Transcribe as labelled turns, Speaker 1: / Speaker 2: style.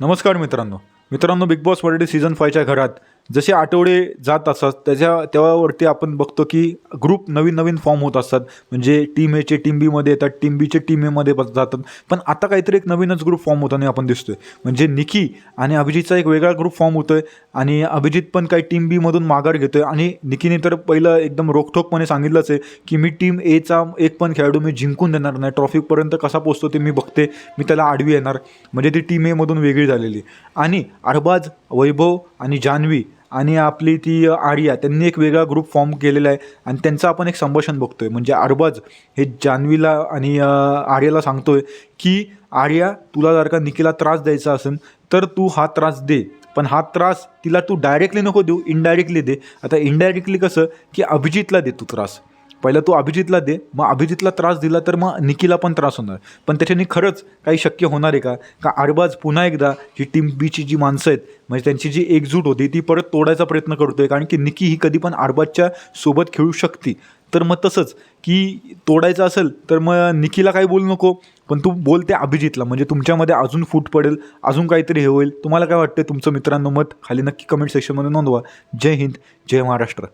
Speaker 1: नमस्कार मित्रांनो. मित्रांनो बिग बॉस मराठी सीझन फायच्या घरात जसे आठवडे जात असतात त्याच्या तेव्हावरती आपण बघतो की ग्रुप नवीन नवीन फॉर्म होत असतात. म्हणजे टीम एचे टीम बीमध्ये येतात टीम बीचे टीम एमध्ये जातात. पण आता काहीतरी एक नवीनच ग्रुप फॉर्म होताना आपण दिसतोय. म्हणजे निकी आणि अभिजितचा एक वेगळा ग्रुप फॉर्म होतो आहे आणि अभिजित पण काही टीम बीमधून माघार घेतो आहे आणि निकीने तर पहिलं एकदम रोखठोकपणे सांगितलंच आहे की मी टीम एचा एक पण खेळाडू मी जिंकून देणार नाही. ट्रॉफीपर्यंत कसा पोचतो ते मी बघते. मी त्याला आडवी येणार. म्हणजे ती टीम एमधून वेगळी झालेली आणि अरबाज वैभव आणि जान्हवी आणि आपली ती आर्या त्यांनी एक वेगळा ग्रुप फॉर्म केलेला आहे आणि त्यांचं आपण एक संभाषण बघतोय. म्हणजे अरबाज हे जान्हवीला आणि आर्याला सांगतोय की आर्या तुला जर का निकीला त्रास द्यायचा असेल तर तू हा त्रास दे. पण हा त्रास तिला तू डायरेक्टली नको देऊ इनडायरेक्टली दे. आता इनडायरेक्टली कसं की अभिजितला दे तू त्रास. पहिला तू अभिजितला दे मग अभिजितला त्रास दिला तर मग निकीला पण त्रास होणार. पण त्याच्याने खरंच काही शक्य होणार आहे का? का अरबाज पुन्हा एकदा जी टीम बीची जी माणसं आहेत म्हणजे त्यांची जी एकजूट होती ती परत तोडायचा प्रयत्न करतोय कारण की निकी ही कधी पण अरबाजच्या सोबत खेळू शकते. तर मग तसंच की तोडायचं असेल तर मग निकीला काही बोलू नको पण तू बोल त्या अभिजितला. म्हणजे तुमच्यामध्ये अजून फूट पडेल अजून काहीतरी हे होईल. तुम्हाला काय वाटतं? तुमचं मित्रांनो मत खाली नक्की कमेंट सेक्शनमध्ये नोंदवा. जय हिंद जय महाराष्ट्र.